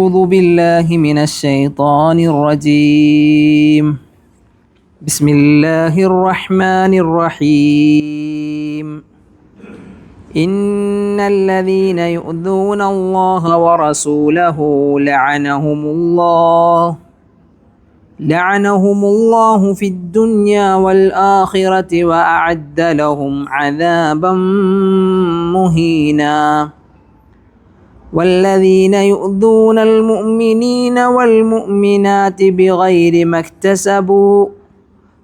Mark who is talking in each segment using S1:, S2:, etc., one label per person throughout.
S1: أعوذ بالله من الشيطان الرجيم. بسم الله الرحمن الرحيم. إن الذين يؤذون الله ورسوله لعنهم الله لعنهم الله في الدنيا والآخرة وأعد لهم عذابا مهينا. والذين يؤذون المؤمنين والمؤمنات بغير ما اكتسبوا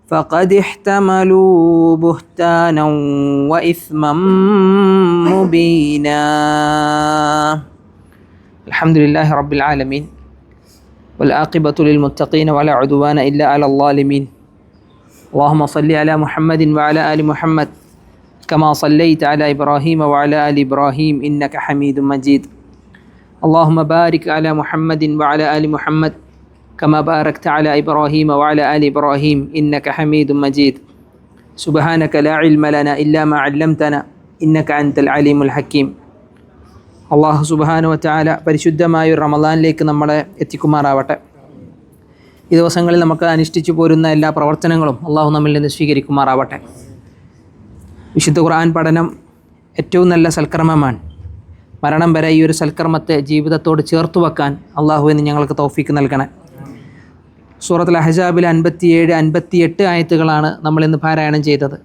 S1: فقد احتملوا بهتانا وإثما مبينا. الحمد لله رب العالمين والعاقبة للمتقين ولا عدوان إلا على الظالمين. اللهم صل على محمد وعلى آل محمد كما صليت على إبراهيم وعلى آل إبراهيم إنك حميد مجيد. اللهم بارك على محمد وعلى آل محمد كما باركت على إبراهيم وعلى آل إبراهيم إنك حميد مجيد سبحانك لا علم لنا إلا ما علمتنا إنك أنت العليم الحكيم അള്ളാഹു സുബാനു വറ്റാല പരിശുദ്ധമായ ഒരു റമദാനിലേക്ക് നമ്മളെ എത്തിക്കുമാറാവട്ടെ ഈ ദിവസങ്ങളിൽ നമുക്ക് അനുഷ്ഠിച്ചു പോരുന്ന എല്ലാ പ്രവർത്തനങ്ങളും അള്ളാഹു നമ്മിൽ നിന്ന് സ്വീകരിക്കുമാറാവട്ടെ വിശുദ്ധ ഖുർആൻ പഠനം ഏറ്റവും നല്ല സൽക്കർമ്മമാണ് മരണം വരെ ഈ ഒരു സൽക്കർമ്മത്തെ ജീവിതത്തോട് ചേർത്ത് വെക്കാൻ അള്ളാഹുവിന് ഞങ്ങൾക്ക് തോഫീക്ക് നൽകണേ. സൂറത്തുൽ അഹജാബിൽ അൻപത്തിയേഴ് അൻപത്തിയെട്ട് ആയത്തുകളാണ് നമ്മൾ ഇന്ന് പാരായണം ചെയ്തത്.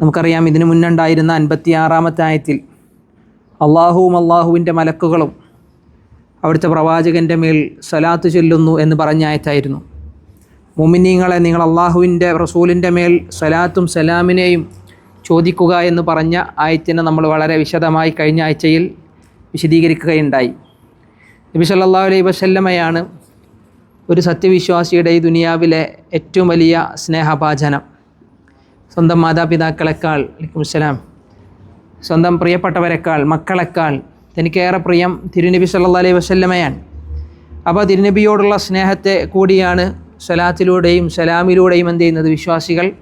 S1: നമുക്കറിയാം ഇതിനു മുന്നുണ്ടായിരുന്ന അൻപത്തിയാറാമത്തെ ആയത്തിൽ അള്ളാഹുവും അള്ളാഹുവിന്റെ മലക്കുകളും അവിടുത്തെ പ്രവാചകന്റെ മേൽ സലാത്ത് ചൊല്ലുന്നു എന്ന് പറഞ്ഞ ആയത്തായിരുന്നു. മുമിനീങ്ങളെ നിങ്ങൾ അള്ളാഹുവിന്റെ റസൂലിന്റെ മേൽ സലാത്തും സലാമിനെയും ചോദിക്കുക എന്ന് പറഞ്ഞ ആയത്തിനെ നമ്മൾ വളരെ വിശദമായി കഴിഞ്ഞ ആഴ്ചയിൽ വിശദീകരിക്കുകയുണ്ടായി. നബി സല്ലല്ലാഹു അലൈഹി വസല്ലമയാണ് ഒരു സത്യവിശ്വാസിയുടെ ഈ ദുനിയാവിലെ ഏറ്റവും വലിയ സ്നേഹഭാചനം സ്വന്തം മാതാപിതാക്കളെക്കാൾ അലൈക്കും സ്വന്തം പ്രിയപ്പെട്ടവരെക്കാൾ മക്കളെക്കാൾ തനിക്കേറെ പ്രിയം തിരുനബി സല്ലാ അലൈഹി വസല്ലമയാണ്. അപ്പോൾ തിരുനബിയോടുള്ള സ്നേഹത്തെ കൂടിയാണ് സലാത്തിലൂടെയും സലാമിലൂടെയും എന്ത് ചെയ്യുന്നത് വിശ്വാസികൾ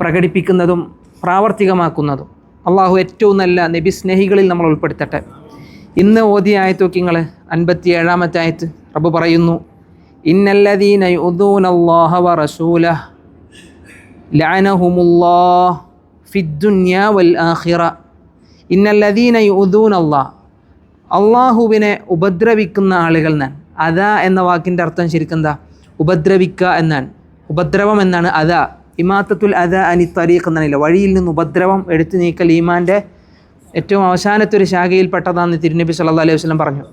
S1: പ്രകടിപ്പിക്കുന്നതും പ്രാവർത്തികമാക്കുന്നതും അള്ളാഹു ഏറ്റവും നല്ല നബി സ്നേഹികളിൽ നമ്മൾ ഉൾപ്പെടുത്തട്ടെ. ഇന്ന് ഓതിയ ആയത്ത് നോക്കിങ്ങൾ അൻപത്തി ഏഴാമത്തെ ആയത്ത് റബ്ബ് പറയുന്നു ഇന്നല്ലദീന വ ലഅനഹുമുല്ലാഹ് വൽ ആഖിറ. ഇന്നല്ലദീന അള്ളാഹുവിനെ ഉപദ്രവിക്കുന്ന ആളുകൾ ഞാൻ. അതാ എന്ന വാക്കിന്റെ അർത്ഥം ശരിക്കും എന്താ ഉപദ്രവിക്കുക എന്നാണ്. ഉപദ്രവം എന്നാണ് അതാ. ഇമാത്തത്തുൽ അദ അനി തരീഖ് എന്നാണില്ല വഴിയിൽ നിന്ന് ഉപദ്രവം എടുത്തു നീക്കൽ ഈമാന്റെ ഏറ്റവും അവസാനത്തെ ഒരു ശാഖയിൽപ്പെട്ടതാണെന്ന് തിരുനബി സല്ലല്ലാഹു അലൈഹി വസ്ലം പറഞ്ഞു.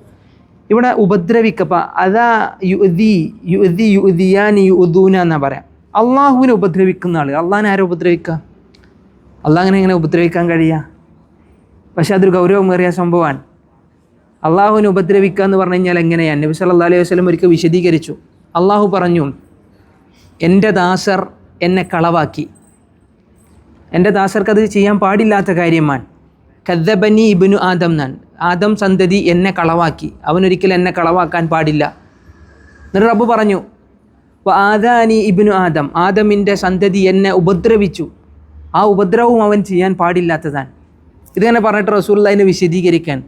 S1: ഇവിടെ ഉപദ്രവിക്കപ്പ അതാ യുദി യുദി യുദിയാനി യുദൂന എന്നാ പറയാം. അള്ളാഹുവിനെ ഉപദ്രവിക്കുന്ന ആൾ അള്ളാഹിനെ ആരെ ഉപദ്രവിക്കുക അള്ളാഹിനെ എങ്ങനെ ഉപദ്രവിക്കാൻ കഴിയുക പക്ഷെ അതൊരു ഗൗരവമേറിയ സംഭവമാണ്. അള്ളാഹുവിനെ ഉപദ്രവിക്കുക എന്ന് പറഞ്ഞു കഴിഞ്ഞാൽ എങ്ങനെയാണ് നബി സല്ലാ അലൈഹി വസ്ലം ഒരിക്കൽ വിശദീകരിച്ചു. അള്ളാഹു പറഞ്ഞു എന്റെ ദാസർ എന്നെ കളവാക്കി. എന്റെ ദാസർക്കത് ചെയ്യാൻ പാടില്ലാത്ത കാര്യമാണ്. കദ്ദബനി ഇബിനു ആദം നാൻ ആദം സന്തതി എന്നെ കളവാക്കി. അവനൊരിക്കലും എന്നെ കളവാക്കാൻ പാടില്ല. എന്നിട്ട് റബ്ബ് പറഞ്ഞു ആദാനി ഇബിനു ആദം. ആദമിന്റെ സന്തതി എന്നെ ഉപദ്രവിച്ചു. ആ ഉപദ്രവവും അവൻ ചെയ്യാൻ പാടില്ലാത്തതാണ്. ഇതിങ്ങനെ പറഞ്ഞിട്ട് റസൂൽ അതിനെ വിശദീകരിക്കാൻ.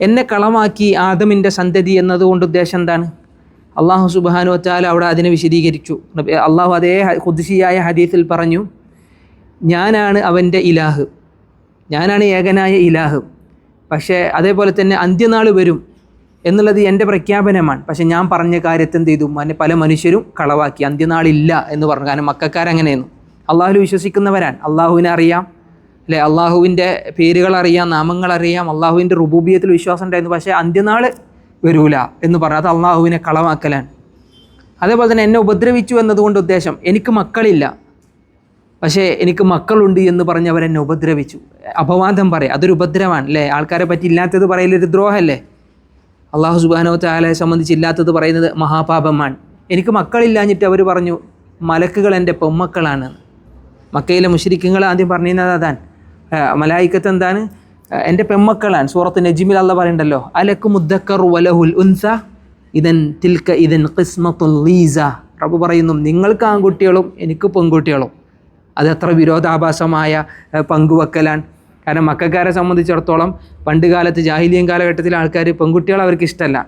S1: എന്നെ കളമാക്കി ആദമിന്റെ സന്തതി എന്നതുകൊണ്ട് ഉദ്ദേശം എന്താണ്? അള്ളാഹു സുബാനു വച്ചാൽ അവിടെ അതിനെ വിശദീകരിച്ചു. അള്ളാഹു അതേ കുതിശിയായ ഹദീസിൽ പറഞ്ഞു ഞാനാണ് അവന്റെ ഇലാഹ്. ഞാനാണ് ഏകനായ ഇലാഹ്. പക്ഷേ അതേപോലെ തന്നെ അന്ത്യനാൾ വരും എന്നുള്ളത് എന്റെ പ്രഖ്യാപനമാണ്. പക്ഷേ ഞാൻ പറഞ്ഞ കാര്യത്തെ എന്ത് ചെയ്തു? പല മനുഷ്യരും കളവാക്കി. അന്ത്യനാളില്ല എന്ന് പറഞ്ഞു. കാരണം മക്കാരങ്ങനെയെന്നു അള്ളാഹുവിൽ വിശ്വസിക്കുന്നവരാണ്. അള്ളാഹുവിനെ അറിയാം. അല്ലെ? അള്ളാഹുവിന്റെ പേരുകൾ അറിയാം നാമങ്ങൾ അറിയാം. അള്ളാഹുവിന്റെ റുബൂബിയത്തിൽ വിശ്വാസം ഉണ്ടായിരുന്നു. പക്ഷേ അന്ത്യനാൾ വരൂല എന്ന് പറഞ്ഞാൽ അത് അള്ളാഹുവിനെ കളമാക്കലാണ്. അതേപോലെ തന്നെ എന്നെ ഉപദ്രവിച്ചു എന്നതുകൊണ്ട് ഉദ്ദേശം എനിക്ക് മക്കളില്ല. പക്ഷേ എനിക്ക് മക്കളുണ്ട് എന്ന് പറഞ്ഞ് അവരെന്നെ ഉപദ്രവിച്ചു. അപവാദം പറയാം. അതൊരു ഉപദ്രവമാണ് അല്ലേ? ആൾക്കാരെ പറ്റി ഇല്ലാത്തത് പറയലൊരു ദ്രോഹമല്ലേ? അള്ളാഹു സുബാനോ താലയെ സംബന്ധിച്ച് ഇല്ലാത്തത് പറയുന്നത് മഹാപാപമാണ്. എനിക്ക് മക്കളില്ലാഞ്ഞിട്ട് അവർ പറഞ്ഞു മലക്കുകൾ എന്റെ പൊമ്മക്കളാണ്. മക്കയിലെ മുഷരിക്കുകൾ ആദ്യം പറഞ്ഞിരുന്നത് അതാണ്. മലായിക്കത്ത് എന്താണ്? എന്റെ പെമ്മക്കളാണ്. സൂറത്ത് നജിമിൽ അല്ല പറയണ്ടല്ലോ അലക്കു മുദ്ദക്കർ വലഹുൽ ഉൻസ ഇതൻ തിൽക്ക ഇതൻ ഖിസ്മത്തുൽ ലീസ. റബ്ബ് പറയുന്നു നിങ്ങൾക്ക് ആൺകുട്ടികളും എനിക്ക് പെൺകുട്ടികളും. അത് എത്ര വിരോധാഭാസമായ പങ്കുവെക്കലാണ്. കാരണം മക്കാരെ സംബന്ധിച്ചിടത്തോളം പണ്ട് കാലത്ത് ജാഹിലിയൻ കാലഘട്ടത്തിലെ ആൾക്കാർ പെൺകുട്ടികൾ അവർക്ക് ഇഷ്ടമല്ല.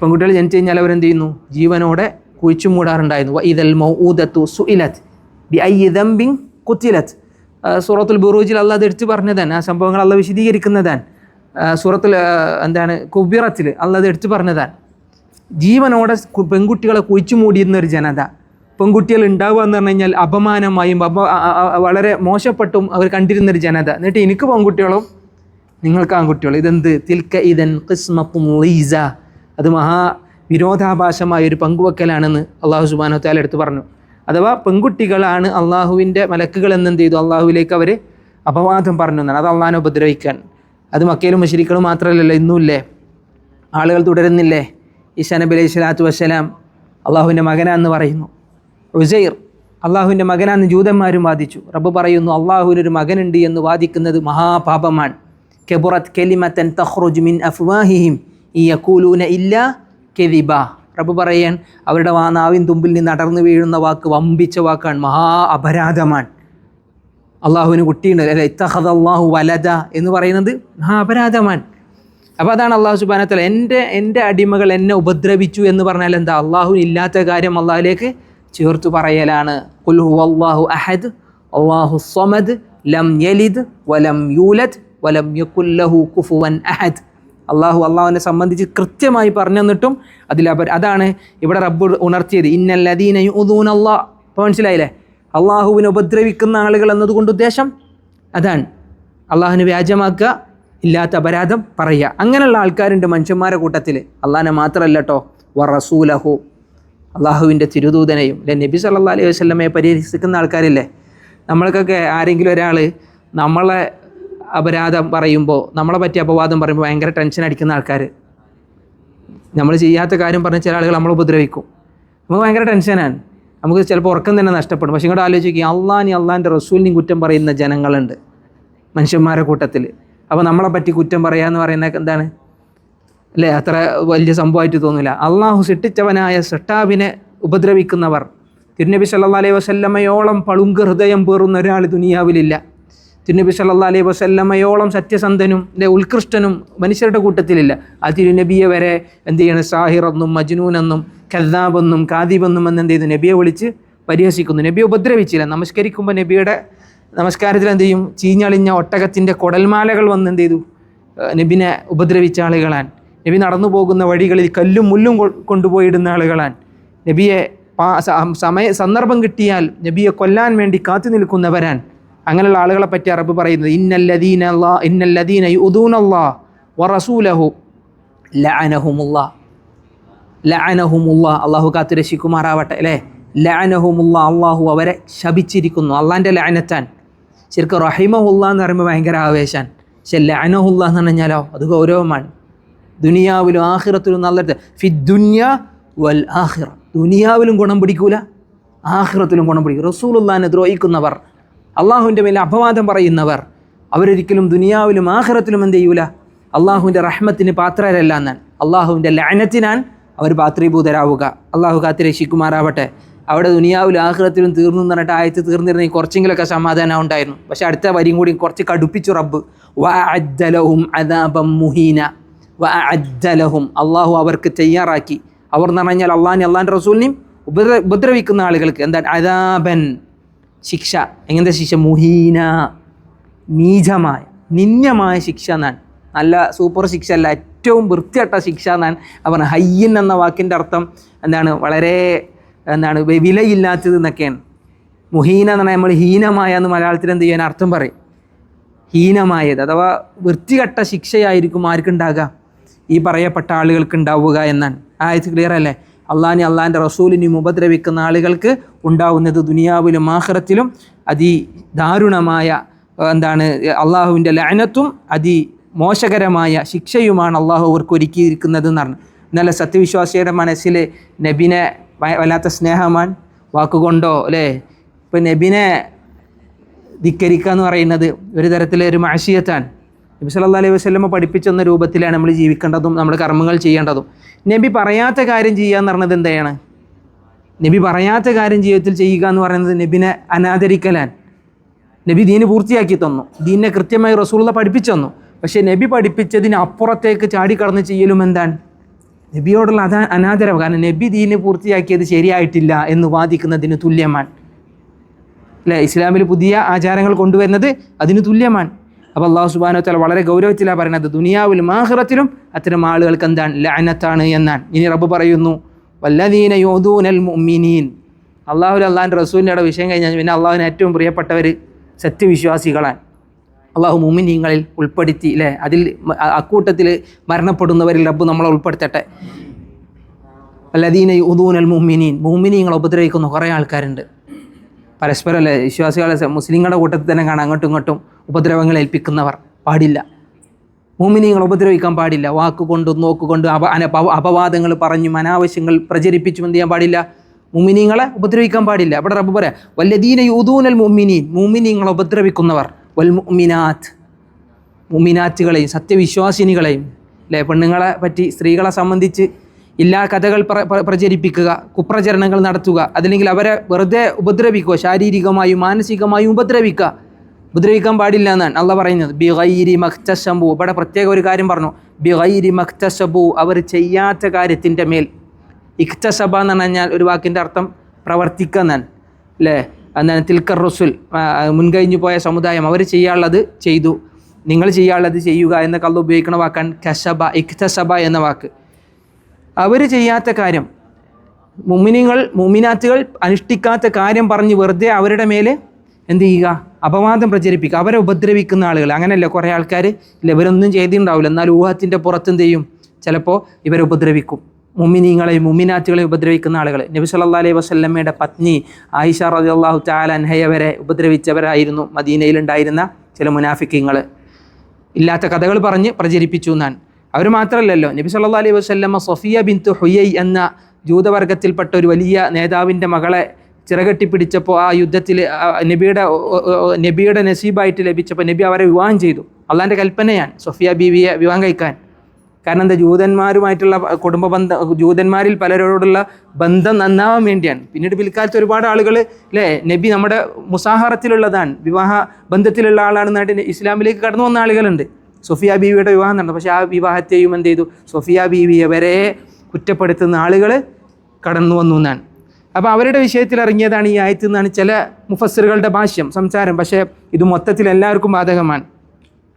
S1: പെൺകുട്ടികൾ ജനിച്ചു കഴിഞ്ഞാൽ അവരെന്ത് ചെയ്യുന്നു? ജീവനോടെ കുഴിച്ചു മൂടാറുണ്ടായിരുന്നു. ഇതൽ മൗ ഊദത്തു സുഇലത്ത് ബി ഐ ദംബിൻ കുത്തിലത്ത്. സൂറത്തുൽ ബുറൂജിൽ അല്ല അത് എടുത്തു പറഞ്ഞതാണ്. ആ സംഭവങ്ങൾ അല്ല വിശദീകരിക്കുന്നതാണ്. സൂറത്തുൽ എന്താണ് കുബിറത്തിൽ അല്ല അത് എടുത്തു പറഞ്ഞതാണ്. ജീവനോടെ പെൺകുട്ടികളെ കുഴിച്ചു മൂടിയിരുന്ന ഒരു ജനത. പെൺകുട്ടികൾ ഉണ്ടാവുക എന്ന് പറഞ്ഞു കഴിഞ്ഞാൽ അപമാനമായും അപ വളരെ മോശപ്പെട്ടും അവർ കണ്ടിരുന്നൊരു ജനത. എന്നിട്ട് എനിക്ക് പെൺകുട്ടികളും നിങ്ങൾക്ക് ആൺകുട്ടികളും ഇതെന്ത്? തിൽക്ക ഇതൻ കിസ്മത്തും ലീസ. അത് മഹാ വിരോധാഭാസമായ ഒരു പങ്കുവെക്കലാണെന്ന് അള്ളാഹു സുബാനോ താല എടുത്ത് പറഞ്ഞു. അഥവാ പെൺകുട്ടികളാണ് അള്ളാഹുവിന്റെ മലക്കുകൾ എന്നെന്ത് ചെയ്തു? അള്ളാഹുവിലേക്ക് അവർ അപവാദം പറഞ്ഞു എന്നാണ്. അത് അള്ളഹാനെ ഉപദ്രവിക്കാൻ. അത് മക്കയിലും മുഷരിക്കളും മാത്രമല്ലല്ലോ ഇന്നുമില്ലേ ആളുകൾ തുടരുന്നില്ലേ? ഈശാ നബി അലൈഹി സ്വലാത്തു വസ്സലാം അള്ളാഹുവിന്റെ മകനാന്ന് പറയുന്നു. ഉസൈർ അള്ളാഹുവിന്റെ മകനാന്ന് ജൂതന്മാരും വാദിച്ചു. റബ്ബ് പറയുന്നു അള്ളാഹുവിനൊരു മകനുണ്ട് എന്ന് വാദിക്കുന്നത് മഹാപാപമാണ്. കെബുറത്ത് കെലിമത്തൻ തഹ്റുജ് മിൻ അഫ്വാഹിഹിം ഈ യക്കൂലൂന ഇല്ല കെതിബ റബ്ബ് പറയാൻ അവരുടെ വാ നാവിൻ തുമ്പിൽ നിന്ന് അടർന്നു വീഴുന്ന വാക്ക് വമ്പിച്ച വാക്കാണ് മഹാ അപരാധമാണ് അള്ളാഹുവിന് കുട്ടിയുണ്ട് അല്ലെ? ഇത്തഹദ് അള്ളാഹു വലദ എന്ന് പറയുന്നത് മഹാ അപരാധമാണ് അപ്പോൾ അതാണ് അള്ളാഹു സുബാനത്തല എന്റെ എന്റെ അടിമകൾ എന്നെ ഉപദ്രവിച്ചു എന്ന് പറഞ്ഞാൽ എന്താ? അള്ളാഹുവിന് ഇല്ലാത്ത കാര്യം അള്ളാഹുലേക്ക് ചേർത്ത് പറയലാണ്. കുൽഹു അള്ളാഹു അഹദ് അള്ളാഹു സ്വമദ് ലം യലിദ് വലം യൂലദ് വലം യക്കുല്ലഹു കുഫുവൻ അഹദ്. അള്ളാഹു അള്ളാഹുവിനെ സംബന്ധിച്ച് കൃത്യമായി പറഞ്ഞു തന്നിട്ടും അതാണ് ഇവിടെ റബ്ബ് ഉണർത്തിയത്. ഇന്നല്ലദീന യുദൂൻ അള്ളാ. ഇപ്പോൾ മനസ്സിലായില്ലേ? അള്ളാഹുവിനെ ഉപദ്രവിക്കുന്ന ആളുകൾ എന്നതുകൊണ്ട് ഉദ്ദേശം അതാണ്. അള്ളാഹുവിനെ വ്യാജമാക്കുക ഇല്ലാത്ത അപരാധം പറയുക. അങ്ങനെയുള്ള ആൾക്കാരുണ്ട് മനുഷ്യന്മാരുടെ കൂട്ടത്തിൽ. അള്ളാഹിനെ മാത്രമല്ല കേട്ടോ വ റസൂലഹു. അള്ളാഹുവിന്റെ തിരുദൂതനെയും അല്ലെ നബി സല്ലാ അലൈഹി വസ്ലമയെ പരിഹസിക്കുന്ന ആൾക്കാരില്ലേ? നമ്മൾക്കൊക്കെ ആരെങ്കിലും ഒരാൾ നമ്മളെ അപരാധം പറയുമ്പോൾ നമ്മളെ പറ്റി അപവാദം പറയുമ്പോൾ ഭയങ്കര ടെൻഷൻ അടിക്കുന്ന ആൾക്കാർ നമ്മൾ ചെയ്യാത്ത കാര്യം പറഞ്ഞ ചില ആളുകൾ നമ്മൾ ഉപദ്രവിക്കും. നമുക്ക് ഭയങ്കര ടെൻഷനാണ് നമുക്ക് ചിലപ്പോൾ ഉറക്കം തന്നെ നഷ്ടപ്പെടും. പക്ഷേ ഇങ്ങോട്ട് ആലോചിക്കുക അള്ളാഹി അള്ളാന്റെ റസൂലിനെയും കുറ്റം പറയുന്ന ജനങ്ങളുണ്ട് മനുഷ്യന്മാരുടെ കൂട്ടത്തിൽ അപ്പോൾ നമ്മളെ പറ്റി കുറ്റം പറയുക എന്ന് പറയുന്ന എന്താണ്? അല്ലേ? അത്ര വലിയ സംഭവമായിട്ട് തോന്നില്ല അള്ളാഹു സൃഷ്ടിച്ചവനായ സൃഷ്ടാവിനെ ഉപദ്രവിക്കുന്നവർ. തിരുനബി സല്ലാ അലൈഹി വസല്ലമയോളം പളുങ്ക് ഹൃദയം പേറുന്ന ഒരാൾ ദുനിയാവിലില്ല. തിരുനബി സല്ലാ അലൈഹി വസല്ലമയോളം സത്യസന്ധനും അല്ലെ ഉത്കൃഷ്ടനും മനുഷ്യരുടെ കൂട്ടത്തിലില്ല. ആ തിരുനബിയെ വരെ എന്ത് ചെയ്യണം? സാഹിറെന്നും മജ്നൂനെന്നും കദ്ദാബെന്നും കാദീബെന്നും എന്ന് എന്ത് ചെയ്തു? നബിയെ വിളിച്ച് പരിഹസിക്കുന്നു. നബിയെ ഉപദ്രവിച്ചില്ല. നമസ്കരിക്കുമ്പോൾ നബിയുടെ നമസ്കാരത്തിൽ എന്ത് ചെയ്യും? ചീഞ്ഞളിഞ്ഞ ഒട്ടകത്തിന്റെ കുടൽമാലകൾ വന്ന് എന്ത് ചെയ്തു? നബിനെ ഉപദ്രവിച്ച ആളുകളാൻ. നബി നടന്നു പോകുന്ന വഴികളിൽ കല്ലും മുല്ലും കൊണ്ടുപോയിടുന്ന ആളുകളാൻ. നബിയെ സമയ സന്ദർഭം കിട്ടിയാൽ നബിയെ കൊല്ലാൻ വേണ്ടി കാത്തു നിൽക്കുന്നവരാൻ. അങ്ങനെയുള്ള ആളുകളെ പറ്റി അറബ് പറയുന്നത് ഇന്നല്ലദീന അല്ലാ ഇന്നല്ലദീന യുദൂനല്ലാ വറസൂലഹു ലഅനഹുമുല്ലാ. ലഅനഹുമുല്ല. അള്ളാഹു കാത്തു രക്ഷിക്കുമാറാവട്ടെ അല്ലേ? ലഅനഹുമുല്ല. അള്ളാഹു അവരെ ശപിച്ചിരിക്കുന്നു. അള്ളാന്റെ ലഅനത്താൻ. ശരിക്കും റഹിമഹുല്ല എന്ന് പറയുമ്പോൾ ഭയങ്കര ആവേശാൻ. പക്ഷെ ലഅനഹുല്ല എന്ന് പറഞ്ഞാലോ അത് ഗൗരവമാണ്. ദുനിയാവിലും ആഹിറത്തിലും നല്ല ഫി ദുന്യ വൽ ആഹിറ ദുനിയാവിലും ഗുണം പിടിക്കൂല ആഹിറത്തിലും ഗുണം പിടിക്കും. റസൂലുള്ളാനെ ദ്രോഹിക്കുന്നവർ അള്ളാഹുവിന്റെ മേലെ അപവാദം പറയുന്നവർ അവരൊരിക്കലും ദുനിയാവിലും ആഹ്റത്തിലും എന്ത് ചെയ്യൂല? അള്ളാഹുവിന്റെ റഹ്മത്തിന് പാത്രരല്ല എന്നാണ് അള്ളാഹുവിന്റെ ലയനത്തിനാൻ അവർ പാത്രീഭൂതരാവുക. അള്ളാഹു കാത്തിരക്ഷിക്കുമാറാവട്ടെ. അവിടെ ദുനിയാവിലും ആഹ്റത്തിലും തീർന്നു എന്ന് പറഞ്ഞിട്ട് ആയത്ത് തീർന്നിരുന്നെങ്കിൽ കുറച്ചെങ്കിലൊക്കെ സമാധാനം ഉണ്ടായിരുന്നു. പക്ഷേ അടുത്ത വരിയും കൂടി കുറച്ച് കടുപ്പിച്ചു റബ്ബ്. വഅദ്ദലഹും അദാബം മുഹീന. അജ്ജലഹും അള്ളാഹു അവർക്ക് തയ്യാറാക്കി. അവർ എന്ന് പറഞ്ഞാൽ അള്ളാഹിനെ അള്ളാഹിന്റെ റസൂലിനെയും ഉപദ്ര ഉപദ്രവിക്കുന്ന ആളുകൾക്ക് എന്താണ്? അദാബൻ. ശിക്ഷ. എങ്ങനത്തെ ശിക്ഷ? മുഹീന നീചമായ നിന്യമായ ശിക്ഷ എന്നാണ്. നല്ല സൂപ്പർ ശിക്ഷ അല്ല ഏറ്റവും വൃത്തിയട്ട ശിക്ഷ എന്നാണ് അവർ ഹയ്യൻ എന്ന വാക്കിന്റെ അർത്ഥം എന്താണ്? വളരെ എന്താണ്? വിലയില്ലാത്തത് എന്നൊക്കെയാണ്. മുഹീന എന്ന് പറഞ്ഞാൽ നമ്മൾ ഹീനമായ എന്ന് മലയാളത്തിൽ എന്ത് ചെയ്യാൻ അർത്ഥം പറയും? ഹീനമായത് അഥവാ വൃത്തികെട്ട ശിക്ഷയായിരിക്കും ആർക്കുണ്ടാകുക ഈ പറയപ്പെട്ട ആളുകൾക്ക് ഉണ്ടാവുക എന്നാണ്. ആയത് ക്ലിയർ അല്ലേ? അള്ളാഹിനെ അള്ളാഹിന്റെ റസൂലിനെയും ഉപദ്രവിക്കുന്ന ആളുകൾക്ക് ഉണ്ടാവുന്നത് ദുനിയാവിലും ആഹ്റത്തിലും അതി ദാരുണമായ എന്താണ് അള്ളാഹുവിന്റെ ലയനത്തും അതി മോശകരമായ ശിക്ഷയുമാണ് അള്ളാഹു അവർക്ക് ഒരുക്കിയിരിക്കുന്നത് എന്നാണ് സത്യവിശ്വാസിയുടെ മനസ്സിൽ നബിനെ വല്ലാത്ത സ്നേഹമാണ്. വാക്കുകൊണ്ടോ അല്ലേ? ഇപ്പം നബിനെ ധിക്കരിക്കുക എന്ന് പറയുന്നത് ഒരു തരത്തിലെ ഒരു മാഷിയത്താണ് നബി സല്ലാ അലൈഹി വസ്ലമ പഠിപ്പിച്ചെന്ന രൂപത്തിലാണ് നമ്മൾ ജീവിക്കേണ്ടതും നമ്മൾ കർമ്മങ്ങൾ ചെയ്യേണ്ടതും. നബി പറയാത്ത കാര്യം ചെയ്യുക എന്ന് പറഞ്ഞത് എന്താണ്? നബി പറയാത്ത കാര്യം ജീവിതത്തിൽ ചെയ്യുക എന്ന് പറയുന്നത് നബിനെ അനാദരിക്കലാൻ. നബി ദീന് പൂർത്തിയാക്കി തന്നു. ദീനെ കൃത്യമായി റസൂള പഠിപ്പിച്ചു തന്നു. പക്ഷേ നബി പഠിപ്പിച്ചതിന് അപ്പുറത്തേക്ക് ചാടിക്കടന്ന് ചെയ്യലും എന്താണ്? നബിയോടുള്ള അതാ അനാദരവ്. കാരണം നബി ദീന് പൂർത്തിയാക്കിയത് ശരിയായിട്ടില്ല എന്ന് വാദിക്കുന്നതിന് തുല്യമാണ്. അല്ലേ? ഇസ്ലാമിൽ പുതിയ ആചാരങ്ങൾ കൊണ്ടുവരുന്നത് അതിന് തുല്യമാണ്. അപ്പോൾ അള്ളാഹു സുബാനോ തല വളരെ ഗൗരവത്തിലാണ് പറയുന്നത്. ദുനിയാവിലും ആഹ്റത്തിലും അത്തരം ആളുകൾക്ക് എന്താണ്? ലാനത്താണ് എന്നാണ്. ഇനി റബ്ബ് പറയുന്നു. വല്ലദീന യോദൂനൽ മുഅ്മിനീൻ. അള്ളാഹു അള്ളാഹിന്റെ റസൂലിന്റെ വിഷയം കഴിഞ്ഞാൽ പിന്നെ അള്ളാഹുവിന് ഏറ്റവും പ്രിയപ്പെട്ടവർ സത്യവിശ്വാസികളാണ് അള്ളാഹു മുമിനീങ്ങളിൽ ഉൾപ്പെടുത്തി അല്ലേ അതിൽ അക്കൂട്ടത്തിൽ മരണപ്പെടുന്നവരിൽ റബ്ബ് നമ്മളെ ഉൾപ്പെടുത്തട്ടെ. അല്ലദീന യുദൂനൽ മുഅ്മിനീൻ. മുഅ്മിനീങ്ങളെ ഉപദ്രവിക്കുന്ന കുറേ ആൾക്കാരുണ്ട്. പരസ്പരം അല്ലേ വിശ്വാസികളെ മുസ്ലിങ്ങളുടെ കൂട്ടത്തിൽ തന്നെ കാണാം. അങ്ങോട്ടും ഇങ്ങോട്ടും ഉപദ്രവങ്ങൾ ഏൽപ്പിക്കുന്നവർ പാടില്ല. മുമിനിങ്ങൾ ഉപദ്രവിക്കാൻ പാടില്ല. വാക്കുകൊണ്ടും നോക്കുകൊണ്ടും അപ അനപ അപവാദങ്ങൾ പറഞ്ഞും അനാവശ്യങ്ങൾ പ്രചരിപ്പിച്ചും എന്ത് ചെയ്യാൻ പാടില്ല. മുമിനിങ്ങളെ ഉപദ്രവിക്കാൻ പാടില്ല. അവിടെ റബ്ബ് പറയാം വല്ലദീന യൂദൂനൽ മുമിനീൻ മുമിനിങ്ങളെ ഉപദ്രവിക്കുന്നവർ. വൽ മുമിനാത്ത് മുമിനാറ്റുകളെയും സത്യവിശ്വാസിനികളെയും. അല്ലേ? പെണ്ണുങ്ങളെ പറ്റി സ്ത്രീകളെ സംബന്ധിച്ച് എല്ലാ കഥകൾ പ്ര പ്ര- പ്രചരിപ്പിക്കുക കുപ്രചരണങ്ങൾ നടത്തുക അതല്ലെങ്കിൽ അവരെ വെറുതെ ഉപദ്രവിക്കുക ശാരീരികമായും മാനസികമായും ഉപദ്രവിക്കുക. ഉപദ്രവിക്കാൻ പാടില്ല എന്നാണ് അള്ള പറയുന്നത്. ബി ഗൈരി മഖ്തസബു ഇവിടെ പ്രത്യേക ഒരു കാര്യം പറഞ്ഞു. ബി ഗൈരി മഖ്തസബു അവർ ചെയ്യാത്ത കാര്യത്തിന്റെ മേൽ ഇഖ്തശബ എന്ന് പറഞ്ഞാൽ ഒരു വാക്കിന്റെ അർത്ഥം പ്രവർത്തിക്കുക എന്നാണ്. അല്ലേ? എന്താണ്? തിൽക്കർ റസുൽ. മുൻകഴിഞ്ഞു പോയ സമുദായം. അവർ ചെയ്യാനുള്ളത് ചെയ്തു. നിങ്ങൾ ചെയ്യാനുള്ളത് ചെയ്യുക എന്ന കള്ള ഉപയോഗിക്കുന്ന വാക്കാണ് കശബ ഇഖ്തസബ എന്ന വാക്ക്. അവർ ചെയ്യാത്ത കാര്യം മുമിനിങ്ങൾ മുമിനാത്തുകൾ അനുഷ്ഠിക്കാത്ത കാര്യം പറഞ്ഞ് വെറുതെ അവരുടെ മേലെ എന്ത് ചെയ്യുക? അപവാദം പ്രചരിപ്പിക്കുക അവരെ ഉപദ്രവിക്കുന്ന ആളുകൾ അങ്ങനെയല്ല കുറേ ആൾക്കാർ ഇല്ല ഇവരൊന്നും ചെയ്തിട്ടുണ്ടാവില്ല എന്നാൽ ഊഹത്തിന്റെ പുറത്ത് എന്ത് ചെയ്യും? ചിലപ്പോൾ ഇവരെ ഉപദ്രവിക്കും. മുമിനീങ്ങളെയും മുമിനാറ്റുകളെ ഉപദ്രവിക്കുന്ന ആളുകൾ നബി സല്ലാ അലൈഹി വസ്ല്ലമ്മയുടെ പത്നി ആയിഷ റളിയല്ലാഹു തആല അൻഹയെ വരെ ഉപദ്രവിച്ചവരായിരുന്നു മദീനയിലുണ്ടായിരുന്ന ചില മുനാഫിക്കങ്ങൾ ഇല്ലാത്ത കഥകൾ പറഞ്ഞ് പ്രചരിപ്പിച്ചു എന്നാണ്. അവർ മാത്രമല്ലല്ലോ നബി സല്ലാ അലൈഹി വസല്ലമ സഫിയ ബിൻതു ഹുയൈ എന്ന ജൂതവർഗത്തിൽപ്പെട്ട ഒരു വലിയ നേതാവിന്റെ മകളെ ചിറകെട്ടി പിടിച്ചപ്പോൾ ആ യുദ്ധത്തിൽ നബിയുടെ നബിയുടെ നസീബായിട്ട് ലഭിച്ചപ്പോൾ നബി അവരെ വിവാഹം ചെയ്തു. അള്ളാന്റെ കൽപ്പനയാണ് സൊഫിയ ബീവിയെ വിവാഹം കഴിക്കാൻ. കാരണം എന്താ ജൂതന്മാരുമായിട്ടുള്ള കുടുംബ ബന്ധം ജൂതന്മാരിൽ പലരോടുള്ള ബന്ധം നന്നാവാൻ വേണ്ടിയാണ്. പിന്നീട് പിൽക്കാലത്ത് ഒരുപാട് ആളുകൾ അല്ലേ നബി നമ്മുടെ മുസാഹാറത്തിലുള്ളതാണ് വിവാഹ ബന്ധത്തിലുള്ള ആളാണെന്നായിട്ട് ഇസ്ലാമിലേക്ക് കടന്നു വന്ന ആളുകളുണ്ട്. സൊഫിയ ബീവിയുടെ വിവാഹം നടന്നു. പക്ഷേ ആ വിവാഹത്തെയും എന്ത് ചെയ്തു? സൊഫിയ ബീവിയെ വരെ കുറ്റപ്പെടുത്തുന്ന ആളുകൾ കടന്നു വന്നു എന്നാണ്. അപ്പോൾ അവരുടെ വിഷയത്തിൽ ഇറങ്ങിയതാണ് ഈ ആയത്തിൽ നിന്നാണ് ചില മുഫസ്സിറുകളുടെ ഭാഷ്യം സംസാരം. പക്ഷേ ഇത് മൊത്തത്തിൽ എല്ലാവർക്കും ബാധകമാണ്.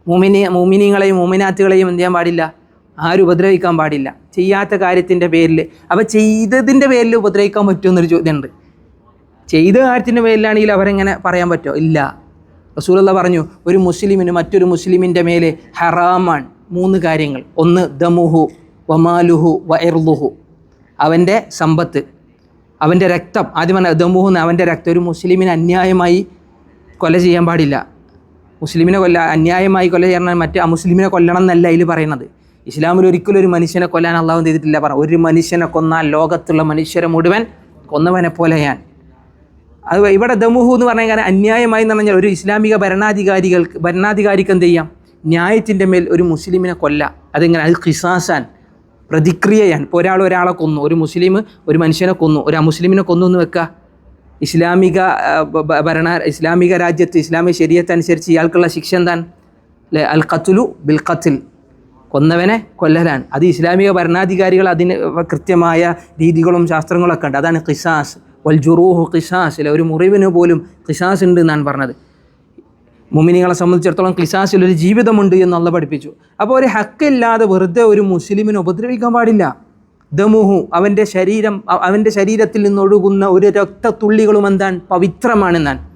S1: മൂമിനി മൂമിനിങ്ങളെയും മൂമിനാത്തുകളെയും എന്ത് ചെയ്യാൻ പാടില്ല? ആരും ഉപദ്രവിക്കാൻ പാടില്ല. ചെയ്യാത്ത കാര്യത്തിന്റെ പേരിൽ അപ്പോൾ ചെയ്തതിന്റെ പേരിൽ ഉപദ്രവിക്കാൻ പറ്റുമെന്നൊരു ചോദ്യമുണ്ട്. ചെയ്ത കാര്യത്തിന്റെ പേരിലാണെങ്കിൽ അവരെങ്ങനെ പറയാൻ പറ്റുമോ ഇല്ല. റസൂലുള്ള പറഞ്ഞു ഒരു മുസ്ലിമിന് മറ്റൊരു മുസ്ലിമിന്റെ മേലെ ഹറാമാണ് മൂന്ന് കാര്യങ്ങൾ. ഒന്ന് ദമുഹു വമാലുഹു വ എർലുഹു അവന്റെ സമ്പത്ത്. അവന്റെ രക്തം ആദ്യം പറഞ്ഞ ദമുഹു എന്ന് അവന്റെ രക്തം ഒരു മുസ്ലിമിനെ അന്യായമായി കൊല ചെയ്യാൻ പാടില്ല. മുസ്ലിമിനെ കൊല്ല അന്യായമായി കൊല ചെയ്യണം മറ്റേ മുസ്ലിമിനെ കൊല്ലണം എന്നല്ല അതിൽ പറയുന്നത്. ഇസ്ലാമിൽ ഒരിക്കലും ഒരു മനുഷ്യനെ കൊല്ലാൻ അള്ളാഹു ചെയ്തിട്ടില്ല. പറ ഒരു മനുഷ്യനെ കൊന്നാൽ ലോകത്തുള്ള മനുഷ്യരെ മുഴുവൻ കൊന്നവനെ പോലെ ഞാൻ അത് ഇവിടെ ദമുഹു എന്ന് പറഞ്ഞാൽ കാരണം അന്യായമായി എന്ന് പറഞ്ഞാൽ ഒരു ഇസ്ലാമിക ഭരണാധികാരികൾക്ക് ഭരണാധികാരിക്ക് എന്ത് ചെയ്യാം? ന്യായത്തിന്റെ മേൽ ഒരു മുസ്ലിമിനെ കൊല്ല. അതെങ്ങനെ? അത് ഖിസാസാൻ പ്രതിക്രിയയാണ്. ഇപ്പോൾ ഒരാൾ ഒരാളെ കൊന്നു. ഒരു മുസ്ലിം ഒരു മനുഷ്യനെ കൊന്നു. ഒരു അമുസ്ലിമിനെ കൊന്നു എന്ന് വെക്കുക ഇസ്ലാമിക ഭരണ ഇസ്ലാമിക രാജ്യത്ത് ഇസ്ലാമിക ശരീരത്ത് അനുസരിച്ച് ഇയാൾക്കുള്ള ശിക്ഷ എന്താണ്? അല്ലെ അൽ ഖത്തുലു ബിൽ ഖത്തിൽ. കൊന്നവനെ കൊല്ലലാണ്. അത് ഇസ്ലാമിക ഭരണാധികാരികൾ അതിന് കൃത്യമായ രീതികളും ശാസ്ത്രങ്ങളൊക്കെ ഉണ്ട്. അതാണ് ഖിസാസ്. വൽ ജുറൂഹു ഖിസാസ്. അല്ലെ ഒരു മുറിവിന് പോലും ഖിസാസ് ഉണ്ട് എന്നാണ് പറഞ്ഞത്. മുമിനികളെ സംബന്ധിച്ചിടത്തോളം ക്ലിസാസിൽ ഒരു ജീവിതമുണ്ട് എന്നുള്ള പഠിപ്പിച്ചു. അപ്പോൾ ഒരു ഹക്കില്ലാതെ വെറുതെ ഒരു മുസ്ലിമിനെ ഉപദ്രവിക്കാൻ പാടില്ല. ദമുഹു അവന്റെ ശരീരം അവന്റെ ശരീരത്തിൽ നിന്നൊഴുകുന്ന ഒരു രക്തത്തുള്ളികളും എന്താണ്? പവിത്രമാണെന്നാണ്.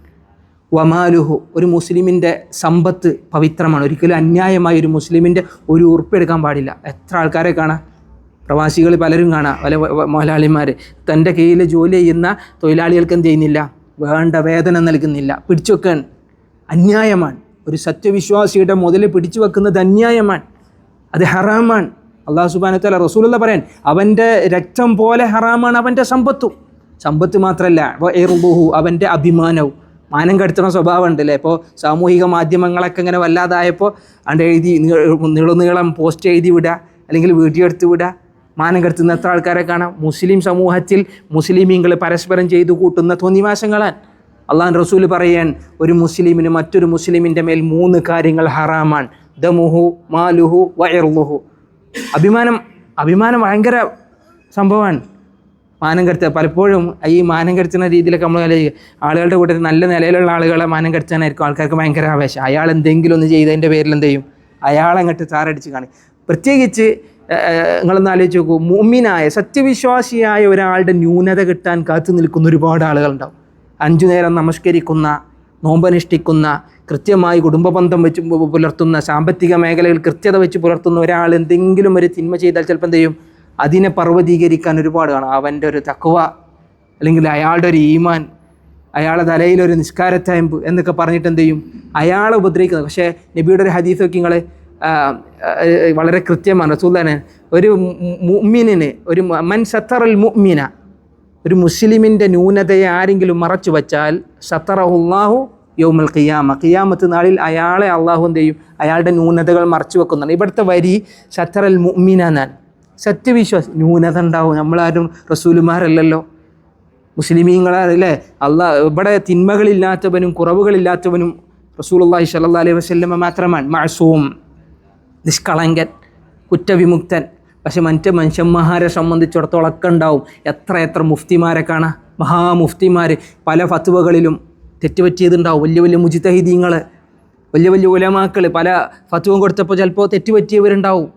S1: വമാലുഹു ഒരു മുസ്ലിമിന്റെ സമ്പത്ത് പവിത്രമാണ്. ഒരിക്കലും അന്യായമായി ഒരു മുസ്ലിമിന്റെ ഒരു ഉറുപ്പെടുക്കാൻ പാടില്ല. എത്ര ആൾക്കാരെ കാണാം? പ്രവാസികൾ പലരും കാണാം. പല മുതലാളിമാർ തന്റെ കീഴിൽ ജോലി ചെയ്യുന്ന തൊഴിലാളികൾക്ക് എന്ത് ചെയ്യുന്നില്ല? വേണ്ട വേതനം നൽകുന്നില്ല. പിടിച്ചു വെക്കാൻ അന്യായമാണ് ഒരു സത്യവിശ്വാസിയുടെ മുതൽ പിടിച്ചു വെക്കുന്നത് അന്യായമാണ് അത് ഹറാമാണ്. അള്ളാഹു സുബാനത്തല റസൂലുള്ള പറയാൻ അവന്റെ രക്തം പോലെ ഹറാമാണ് അവന്റെ സമ്പത്തും. സമ്പത്ത് മാത്രമല്ല എറുബുഹു അവന്റെ അഭിമാനവും. മാനം കെടുത്തുന്ന സ്വഭാവം ഉണ്ടല്ലേ ഇപ്പോൾ സാമൂഹിക മാധ്യമങ്ങളൊക്കെ ഇങ്ങനെ വല്ലാതായപ്പോൾ അണ്ട് എഴുതി നീളനീളം പോസ്റ്റ് എഴുതി വിടുക അല്ലെങ്കിൽ വീഡിയോ എടുത്ത് വിടുക മാനം കെടുത്തുന്ന എത്ര ആൾക്കാരെ കാണാം? മുസ്ലിം സമൂഹത്തിൽ മുസ്ലിമീങ്ങൾ പരസ്പരം ചെയ്തു കൂട്ടുന്ന തോന്നിവാസങ്ങളാൻ അള്ളാഹൻ റസൂൽ പറയാൻ ഒരു മുസ്ലിമിന് മറ്റൊരു മുസ്ലിമിന്റെ മേൽ മൂന്ന് കാര്യങ്ങൾ ഹറാമാണ്. ദമുഹു മാലുഹു വയർലുഹു അഭിമാനം അഭിമാനം ഭയങ്കര സംഭവമാണ്. മാനം കരുത്തുക പലപ്പോഴും ഈ മാനം കരുത്തുന്ന രീതിയിലൊക്കെ നമ്മൾ ആളുകളുടെ കൂട്ടത്തിൽ നല്ല നിലയിലുള്ള ആളുകളെ മാനം കരുത്താനായിരിക്കും ആൾക്കാർക്ക് ഭയങ്കര ആവേശം. അയാൾ എന്തെങ്കിലും ഒന്ന് ചെയ്തതിന്റെ പേരിൽ എന്ത് ചെയ്യും? അയാളങ്ങോട്ട് ചാറടിച്ച് കാണി. പ്രത്യേകിച്ച് നിങ്ങളൊന്ന് ആലോചിച്ച് നോക്കൂ. മുമ്മിനായ സത്യവിശ്വാസിയായ ഒരാളുടെ ന്യൂനത കിട്ടാൻ കാത്തു നിൽക്കുന്ന ഒരുപാട് ആളുകളുണ്ടാവും. അഞ്ചു നേരം നമസ്കരിക്കുന്ന നോമ്പനുഷ്ഠിക്കുന്ന കൃത്യമായി കുടുംബബന്ധം വെച്ച് പുലർത്തുന്ന സാമ്പത്തിക മേഖലയിൽ കൃത്യത വെച്ച് പുലർത്തുന്ന ഒരാൾ എന്തെങ്കിലും ഒരു തിന്മ ചെയ്താൽ ചിലപ്പോൾ എന്ത് ചെയ്യും അതിനെ പർവതീകരിക്കാൻ ഒരുപാട് കാണും. അവന്റെ ഒരു തക്കുവ അല്ലെങ്കിൽ അയാളുടെ ഒരു ഈമാൻ അയാളെ തലയിലൊരു ഒരു നിസ്കാരത്തയമ്പ് എന്നൊക്കെ പറഞ്ഞിട്ട് എന്ത് ചെയ്യും അയാളെ ഉപദ്രവിക്കുന്നത്. പക്ഷേ നബിയുടെ ഒരു ഹദീസ് നോക്കി നിങ്ങൾ വളരെ കൃത്യമാണ്. റസൂല്ലാന് ഒരു മുഅ്മിനിന് ഒരു മൻ സത്തറൽ മുഅ്മിന ഒരു മുസ്ലിമിന്റെ ന്യൂനതയെ ആരെങ്കിലും മറച്ചു വച്ചാൽ ഷത്തറഹുല്ലാഹു യൗമൽ ഖിയാമ. ഖിയാമത്ത് നാളിൽ അയാളെ അള്ളാഹു എന്ത് ചെയ്യും? അയാളുടെ ന്യൂനതകൾ മറച്ചു വെക്കുന്നുണ്ട് ഇവിടുത്തെ വരി ഷത്തറൽ മുഅ്മിനാൻ സത്യവിശ്വാസം ന്യൂനത ഉണ്ടാവും. നമ്മളാരും റസൂലുമാരല്ലല്ലോ. മുസ്ലിമീങ്ങളല്ലേ അള്ളാ ഇവിടെ തിന്മകളില്ലാത്തവനും കുറവുകളില്ലാത്തവനും റസൂലുള്ളാഹി സല്ലാ അലൈഹി വസ്ല്ലമ്മ മാത്രമാണ്. മഴസൂം നിഷ്കളങ്കൻ കുറ്റവിമുക്തൻ. പക്ഷെ മറ്റ് മനുഷ്യന്മാരെ സംബന്ധിച്ചിടത്തോളം ഒക്കെ ഉണ്ടാവും. എത്ര എത്ര മുഫ്തിമാരെ കാണാം. മഹാമുഫ്തിമാർ പല ഫത്വകളിലും തെറ്റുപറ്റിയതുണ്ടാവും. വലിയ വലിയ മുജിതഹിദീങ്ങൾ വലിയ വലിയ ഉലമാക്കൾ പല ഫത്വം കൊടുത്തപ്പോൾ ചിലപ്പോൾ തെറ്റുപറ്റിയവരുണ്ടാവും.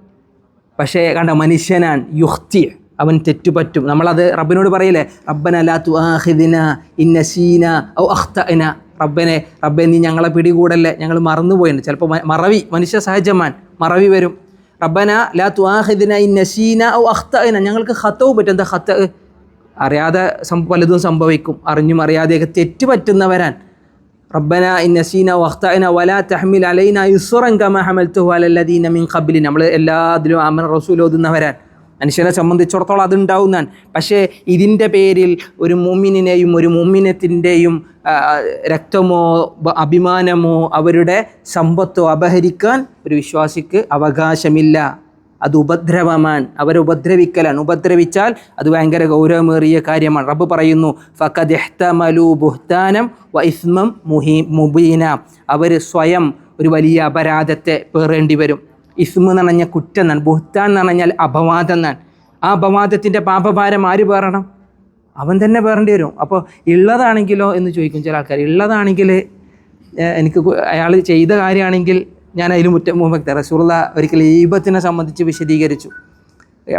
S1: പക്ഷേ കണ്ട മനുഷ്യനാൻ യുഹ്തി അവൻ തെറ്റുപറ്റും. നമ്മളത് റബ്ബിനോട് പറയില്ലേ? റബ്ബന ലാ തുആഖിദിന ഇന്ന സീന ഔ അഖ്തഅന. റബ്ബനെ റബ്ബെ നീ ഞങ്ങളെ പിടികൂടല്ലേ? ഞങ്ങൾ മറന്നുപോയിട്ടുണ്ട്. ചിലപ്പോൾ മറവി മനുഷ്യ സഹജമാൻ മറവി വരും. റബ്ബന ലാ തുആഖിദിന ഇൻ സീന ഔ അഖ്തഅന ഞങ്ങൾക്ക് ഖത്തവും പറ്റും. എന്താ ഖത്ത? അറിയാതെ പലതും സംഭവിക്കും. അറിഞ്ഞും അറിയാതെയൊക്കെ തെറ്റ് പറ്റുന്നവരാൻ റബ്ബന ഇൻ നസീന വഖ്തഅന വലാ തഹ്മിൽ അലൈന ഇസ്റൻ കമാ ഹമൽതുഹു അലൽ മിൻ ഖബ്ലി. നമ്മൾ എല്ലാത്തിലും അമൻ റസൂൽ ഓതുന്നവരാൻ മനുഷ്യനെ സംബന്ധിച്ചിടത്തോളം അതുണ്ടാവുന്നാൻ പക്ഷേ ഇതിന്റെ പേരിൽ ഒരു മുമ്മിനെയും ഒരു മുമ്മിനത്തിന്റെയും രക്തമോ അഭിമാനമോ അവരുടെ സമ്പത്തോ അപഹരിക്കാൻ ഒരു വിശ്വാസിക്ക് അവകാശമില്ല. അത് ഉപദ്രവമാണ്. അവരെ ഉപദ്രവിക്കലാണ്. ഉപദ്രവിച്ചാൽ അത് ഭയങ്കര ഗൗരവമേറിയ കാര്യമാണ്. റബ്ബ് പറയുന്നു ഫഖദ് ഇഹ്തമലു ബുഹ്താനം വ ഇസ്മം മുഹി മുബീന. അവർ സ്വയം ഒരു വലിയ അപരാധത്തെ പേറേണ്ടി വരും. ഇസ്മ എന്ന് പറഞ്ഞാൽ കുറ്റം എന്നാണ് ബുഹ്താൻ എന്ന് പറഞ്ഞാൽ അപവാദം എന്നാണ്. ആ അപവാദത്തിന്റെ പാപഭാരം ആര് പേറണം അവൻ തന്നെ പേറേണ്ടി വരും. അപ്പോൾ ഉള്ളതാണെങ്കിലോ എന്ന് ചോദിക്കും ചില ആൾക്കാർ. ഉള്ളതാണെങ്കിൽ എനിക്ക് അയാൾ ചെയ്ത കാര്യമാണെങ്കിൽ ഞാൻ അതിൽ മുറ്റം മുമ്പത്തെ റസൂള്ള ഒരിക്കൽ ഈബത്തിനെ സംബന്ധിച്ച് വിശദീകരിച്ചു.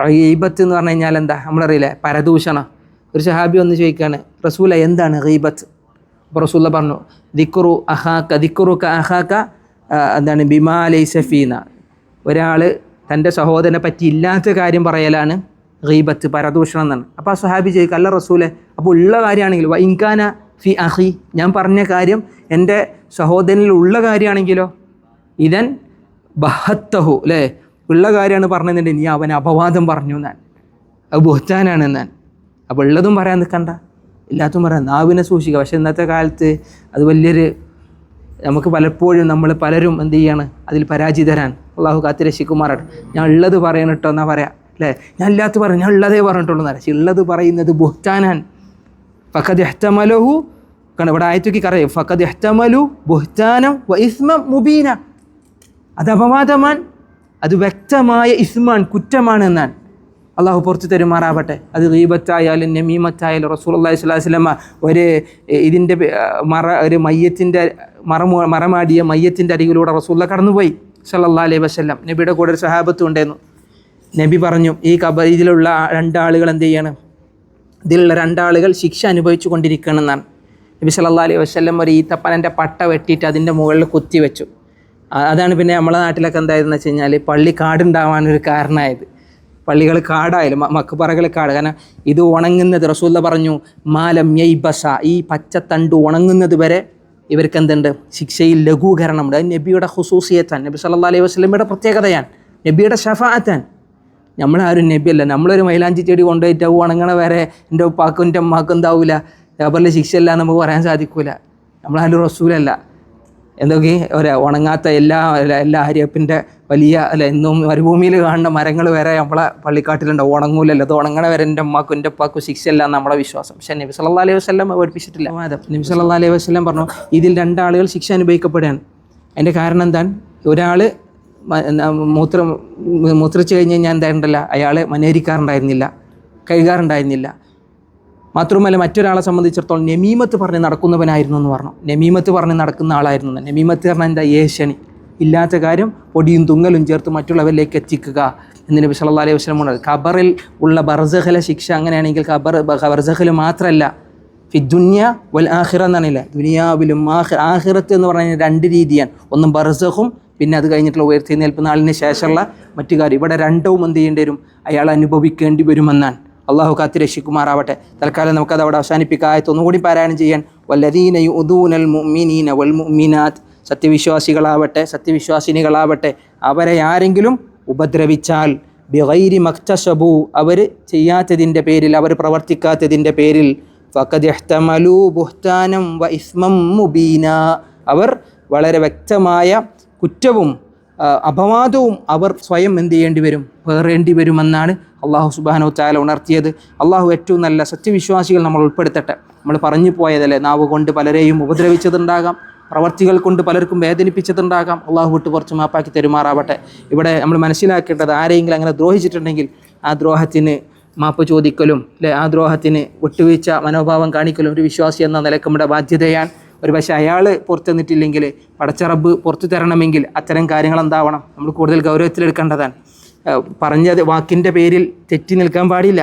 S1: ഈബത്ത് എന്ന് പറഞ്ഞു കഴിഞ്ഞാൽ എന്താ? നമ്മളറിയില്ലേ പരദൂഷണം. ഒരു സഹാബി ഒന്ന് ചോദിക്കുകയാണ് റസൂല എന്താണ് ഗീബത്ത് അപ്പോൾ റസൂല പറഞ്ഞു ദിക്കുറു അഹാക്ക ദിക്കുറുക്ക അഹാക്ക എന്താണ് ബിമാലൈ സഫീന ഒരാൾ തന്റെ സഹോദരനെ പറ്റി ഇല്ലാത്ത കാര്യം പറയലാണ് ഗീബത്ത് പരദൂഷണം എന്നാണ്. അപ്പോൾ ആ സുഹാബി ചോദിക്കുക അല്ല റസൂലെ അപ്പോൾ ഉള്ള കാര്യമാണെങ്കിൽ വൈങ്കാന ഫി അഹി. ഞാൻ പറഞ്ഞ കാര്യം എന്റെ സഹോദരനിൽ ഉള്ള കാര്യമാണെങ്കിലോ? ഇതൻ ബഹത്തഹു അല്ലേ? ഉള്ള കാര്യമാണ് പറഞ്ഞതിന്റെ നീ അവൻ അപവാദം പറഞ്ഞു ഞാൻ അത് ബുഹത്താനാണ് ഞാൻ അപ്പോൾ ഉള്ളതും പറയാൻ നിൽക്കണ്ട. ഇല്ലാത്തതും പറയാൻ നാവിനെ സൂക്ഷിക്കുക. പക്ഷേ ഇന്നത്തെ കാലത്ത് അത് വലിയൊരു നമുക്ക് പലപ്പോഴും നമ്മൾ പലരും എന്ത് ചെയ്യാണ്? അതിൽ പരാജിതരാണ് അള്ളാഹു കാത്തിരശിക്കുമാറാണ് ഞാൻ ഉള്ളത് പറയണം കേട്ടോ എന്നാ പറയാം. അല്ലേ? ഞാൻ ഇല്ലാത്ത പറയാം ഞാൻ ഉള്ളതേ പറഞ്ഞിട്ടുള്ളൂ എന്നാ ഉള്ളത് പറയുന്നത് ബുഹ്താനാൻ ഫഖദ് എഹ്തമലഹു കാരണം ഇവിടെ ആയത്തൊക്കെ കറിയാം ഫഖദ് എഹ്തമലു ബുഹ്താനം വ മുബീന അത് അപവാദമാൻ അത് വ്യക്തമായ ഇസ്മാൻ കുറ്റമാണ് എന്നാൽ അള്ളാഹു പുറത്തു തരുമാറാവട്ടെ. അത് ദീപത്തായാലും നമീമത്തായാലും റസൂൽ അള്ളാഹി സ്വലാഹു ഒരു ഇതിന്റെ മറ ഒരു മയ്യത്തിന്റെ മറമു മറമാടിയ മയ്യത്തിന്റെ അരികിലൂടെ റസൂല്ല കടന്നുപോയി. സല്ലാ അലൈ വസല്ലം. നബിയുടെ കൂടെ ഒരു സഹാബത്ത് ഉണ്ടായിരുന്നു. നബി പറഞ്ഞു ഈ കബ ഇതിലുള്ള രണ്ടാളുകൾ എന്ത് ചെയ്യണം? ഇതിലുള്ള രണ്ടാളുകൾ ശിക്ഷ അനുഭവിച്ചു കൊണ്ടിരിക്കണമെന്നാണ് നബി സല്ലല്ലാഹു അലൈഹി വസ്ല്ലം ഒരു ഈത്തപ്പനന്റെ പട്ട വെട്ടിയിട്ട് അതിന്റെ മുകളിൽ കുത്തി വെച്ചു. അതാണ് പിന്നെ നമ്മളെ നാട്ടിലൊക്കെ എന്തായതെന്ന് വെച്ച് കഴിഞ്ഞാൽ പള്ളി കാടുണ്ടാവാനൊരു കാരണമായത്. പള്ളികൾ കാടായാലും മക്കുപറകൾ കാട്. കാരണം ഇത് ഉണങ്ങുന്നത് റസൂല്ല പറഞ്ഞു മാലം യൈബസ. ഈ പച്ചത്തണ്ട് ഉണങ്ങുന്നത് വരെ ഇവർക്ക് എന്തുണ്ട് ശിക്ഷയിൽ ലഘൂകരണമുണ്ട് അത് നബിയുടെ ഹുസൂസിയത്താൻ നബി സല്ലാ അലൈഹി വസ്ലമിയുടെ പ്രത്യേകതയാണ്. നബിയുടെ ഷഫാത്താൻ നമ്മളാരും നബിയല്ല. നമ്മളൊരു മൈലാഞ്ചി ചെടി കൊണ്ടുപോയിട്ട് ഉണങ്ങണ വരെ എന്റെ ഉപ്പാക്കും എന്റെ ഉമ്മാക്കും എന്താവില്ല പേപ്പറിൽ ശിക്ഷയില്ല നമുക്ക് പറയാൻ സാധിക്കില്ല നമ്മളാരും റസൂലല്ല. എന്തൊക്കെ? ഒരു ഉണങ്ങാത്ത എല്ലാ എല്ലാ- അരിയപ്പിന്റെ വലിയ അല്ല എന്നും മരുഭൂമിയിൽ കാണുന്ന മരങ്ങൾ വരെ നമ്മളെ പള്ളിക്കാട്ടിലുണ്ട്. ഉണങ്ങൂലല്ലോ. അത് ഉണങ്ങണ വരെ എന്റെ ഉമ്മാക്കും എന്റെ ഉപ്പാക്കും ശിക്ഷയല്ല നമ്മളെ നമ്മുടെ വിശ്വാസം. പക്ഷേ നബി സല്ലല്ലാഹു അലൈഹി വസല്ലം പഠിപ്പിച്ചിട്ടില്ല. വാദം നബി സല്ലാ അലൈഹി വസ്ലം പറഞ്ഞു ഇതിൽ രണ്ടാളുകൾ ശിക്ഷ അനുഭവിക്കപ്പെടുകയാണ്. അതിന്റെ കാരണം എന്താണ്? ഒരാൾ മൂത്രം മൂത്രിച്ച് കഴിഞ്ഞ് കഴിഞ്ഞാൽ എന്തായിട്ടുണ്ടല്ല അയാൾ മനേരിക്കാറുണ്ടായിരുന്നില്ല കഴുകാറുണ്ടായിരുന്നില്ല മാത്രമല്ല മറ്റൊരാളെ സംബന്ധിച്ചിടത്തോളം നെമീമത്ത് പറഞ്ഞ് നടക്കുന്നവനായിരുന്നു എന്ന് പറഞ്ഞു. നെമീമത്ത് പറഞ്ഞ് നടക്കുന്ന ആളായിരുന്നു. നെമീമത്ത് പറഞ്ഞ എന്താ? ഏഷണി ഇല്ലാത്ത കാര്യം പൊടിയും തുങ്ങലും ചേർത്ത് മറ്റുള്ളവരിലേക്ക് എത്തിക്കുക നബി സല്ലല്ലാഹു അലൈഹി വസല്ലം പറഞ്ഞു. ഖബറിൽ ഉള്ള ബർസഖല ശിക്ഷ അങ്ങനെയാണെങ്കിൽ ഖബർ ബർസഖിൽ മാത്രമല്ല ഫി ദുന്യ വൽ ആഹിറ എന്നാണില്ല ദുനിയാവിലും ആഖിറ ആഖിറത്ത് എന്ന് പറഞ്ഞാൽ രണ്ട് രീതിയാണ്. ഒന്ന് ബർസഹും പിന്നെ അത് കഴിഞ്ഞിട്ടുള്ള ഉയർത്തിനേൽപ്പ് നാളിന് ശേഷമുള്ള മറ്റു കാര്യം. ഇവിടെ രണ്ടും എന്ത് ചെയ്യേണ്ടി വരും? അയാൾ അനുഭവിക്കേണ്ടി വരുമെന്നാണ്. അള്ളാഹു കാത്തി രക്ഷിക്കുമാറാവട്ടെ തൽക്കാലം നമുക്കത് അവിടെ അവസാനിപ്പിക്കാത്ത ഒന്നുകൂടി പാരായണം ചെയ്യാൻ. വല്ലദീന യുദൂനൽ മുഅ്മിനീന വൽ മുഅ്മിനാത്ത്. സത്യവിശ്വാസികളാവട്ടെ സത്യവിശ്വാസിനികളാവട്ടെ അവരെ ആരെങ്കിലും ഉപദ്രവിച്ചാൽ ബിഗൈരി മക്തസബു അവർ ചെയ്യാത്തതിന്റെ പേരിൽ അവർ പ്രവർത്തിക്കാത്തതിന്റെ പേരിൽ ഫഖദ് ഇഹ്തമലു ബുഹ്താനം വ ഇസ്മം മുബീന. അവർ വളരെ വ്യക്തമായ കുറ്റവും അപവാദവും അവർ സ്വയം എന്ത് ചെയ്യേണ്ടി വരും? പേറേണ്ടി വരുമെന്നാണ് അള്ളാഹു സുബാനോ ചാല ഉണർത്തിയത്. അള്ളാഹു ഏറ്റവും നല്ല സത്യവിശ്വാസികൾ നമ്മൾ ഉൾപ്പെടുത്തട്ടെ. നമ്മൾ പറഞ്ഞു പോയതല്ലേ നാവ് കൊണ്ട് പലരെയും ഉപദ്രവിച്ചതുണ്ടാകാം പ്രവർത്തികൾ കൊണ്ട് പലർക്കും വേദനിപ്പിച്ചതുണ്ടാകാം. അള്ളാഹു വിട്ട് കുറച്ച് മാപ്പാക്കി തെരുമാറാവട്ടെ. ഇവിടെ നമ്മൾ മനസ്സിലാക്കേണ്ടത് ആരെങ്കിലും അങ്ങനെ ദ്രോഹിച്ചിട്ടുണ്ടെങ്കിൽ ആ ദ്രോഹത്തിന് മാപ്പ് ചോദിക്കലും അല്ലെ ആ ദ്രോഹത്തിന് വിട്ടുവീഴ്ച മനോഭാവം കാണിക്കലും ഒരു വിശ്വാസി എന്ന നിലയ്ക്ക് ബാധ്യതയാണ്. ഒരു പക്ഷേ അയാൾ പുറത്തു തന്നിട്ടില്ലെങ്കിൽ പടച്ചറബ് പുറത്തു തരണമെങ്കിൽ അത്തരം കാര്യങ്ങൾ എന്താവണം? നമ്മൾ കൂടുതൽ ഗൗരവത്തിലെടുക്കേണ്ടതാണ്. പറഞ്ഞത് വാക്കിന്റെ പേരിൽ തെറ്റി നിൽക്കാൻ പാടില്ല.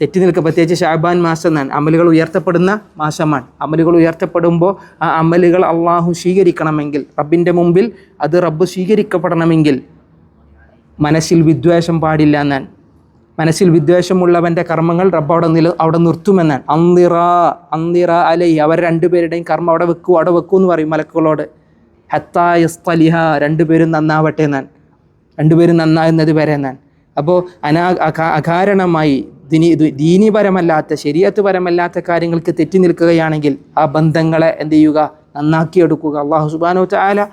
S1: തെറ്റി നിൽക്കുക. പ്രത്യേകിച്ച് ഷാബാൻ മാസം എന്നാണ്. അമലുകൾ ഉയർത്തപ്പെടുന്ന മാസമാണ്. അമലുകൾ ഉയർത്തപ്പെടുമ്പോൾ ആ അമലുകൾ അള്ളാഹു സ്വീകരിക്കണമെങ്കിൽ റബ്ബിന്റെ മുമ്പിൽ അത് റബ്ബ് സ്വീകരിക്കപ്പെടണമെങ്കിൽ മനസ്സിൽ വിദ്വേഷം പാടില്ല എന്നാണ്. മനസ്സിൽ വിദ്വേഷമുള്ളവന്റെ കർമ്മങ്ങൾ റബ്ബ് അവിടെ നില അവിടെ നിർത്തുമെന്നാണ്. അന്തിറ അന്തിറ അലൈ അവർ രണ്ടുപേരുടെയും കർമ്മം അവിടെ വെക്കൂ അവിടെ വെക്കൂ എന്ന് പറയും മലക്കുകളോട്. ഹത്തായസ്തലിഹ രണ്ടുപേരും നന്നാവട്ടെ എന്നാൻ രണ്ടുപേരും നന്നാകുന്നത് വരെ എന്നാൻ അപ്പോൾ അനാ അകാ- അകാരണമായി ദിനി ദീനിപരമല്ലാത്ത ശരീരത്ത് പരമല്ലാത്ത കാര്യങ്ങൾക്ക് തെറ്റി നിൽക്കുകയാണെങ്കിൽ ആ ബന്ധങ്ങളെ എന്ത് ചെയ്യുക? നന്നാക്കിയെടുക്കുക. അള്ളാഹു സുബാനോ ചാല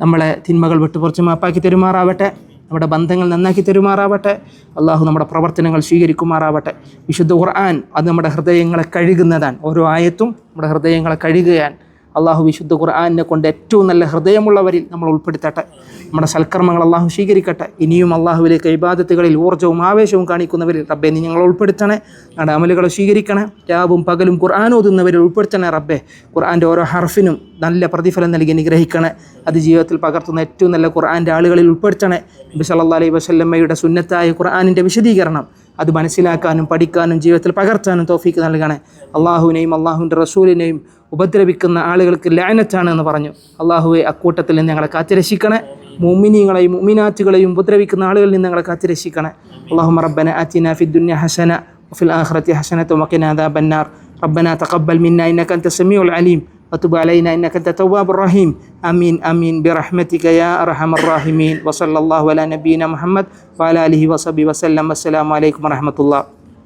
S1: നമ്മളെ തിന്മകൾ വിട്ടുപുറച്ച് മാപ്പാക്കി തെരുമാറാവട്ടെ. നമ്മുടെ ബന്ധങ്ങൾ നന്നാക്കി തരുമാറാവട്ടെ. അള്ളാഹു നമ്മുടെ പ്രവർത്തനങ്ങൾ സ്വീകരിക്കുമാറാവട്ടെ. വിശുദ്ധ ഖുർആൻ അത് നമ്മുടെ ഹൃദയങ്ങളെ കഴുകുന്നതാണ്. ഓരോ ആയത്തും നമ്മുടെ ഹൃദയങ്ങളെ കഴുകുകയാണ്. അള്ളാഹു വിശുദ്ധ ഖുർആാനിനെ കൊണ്ട് ഏറ്റവും നല്ല ഹൃദയമുള്ളവരിൽ നമ്മൾ ഉൾപ്പെടുത്തട്ടെ. നമ്മുടെ സൽക്കർമ്മങ്ങൾ അള്ളാഹു സ്വീകരിക്കട്ടെ. ഇനിയും അള്ളാഹുവിലേക്ക് ഇബാദത്തുകളിൽ ഊർജവും ആവേശവും കാണിക്കുന്നവരിൽ റബ്ബെ നീ ഞങ്ങൾ ഉൾപ്പെടുത്തണേ. നമ്മുടെ അമലുകൾ സ്വീകരിക്കണേ. രാവും പകലും ഖുർആൻ ഓതുന്നവരിൽ ഉൾപ്പെടുത്തണേ റബ്ബെ. ഖുർആന്റെ ഓരോ ഹർഫിനും നല്ല പ്രതിഫലം നൽകി നിഗ്രഹിക്കണേ അത് ജീവിതത്തിൽ പകർത്തുന്ന ഏറ്റവും നല്ല ഖുർആന്റെ ആളുകളിൽ ഉൾപ്പെടുത്തണേ. നബി സല്ലാ അലൈഹി വസല്ലമ്മയുടെ സുന്നത്തായ ഖുർആാനിന്റെ വിശദീകരണം അത് മനസ്സിലാക്കാനും പഠിക്കാനും ജീവിതത്തിൽ പകർത്താനും തോഫീക്ക് നൽകണേ അള്ളാഹുവിനെയും അള്ളാഹുവിൻ്റെ റസൂലിനെയും ഉപദ്രവിക്കുന്ന ആളുകൾക്ക് ലാനത്താണ് എന്ന് പറഞ്ഞു അള്ളാഹുവെ അക്കൂട്ടത്തിൽ നിന്ന് ഞങ്ങളെ കാത്തിരക്ഷിക്കണേ മുമിനികളെയും മുമിനാറ്റുകളെയും ഉപദ്രവിക്കുന്ന ആളുകളിൽ നിന്ന് ഞങ്ങളെ കാത്തിരക്ഷിക്കണേ അള്ളാഹു റബ്ബന ആറ്റിന ഫി ദുന്യ ഹസന وفي الآخرة حسنة وقنا عذاب النار ربنا تقبل منا إنك أنت السميع العليم وتب علينا إنك أنت التواب الرحيم. آمين آمين برحمتك يا أرحم الراحمين. وصلى الله على نبينا محمد وعلى آله وصحبه وسلم. السلام عليكم ورحمة الله.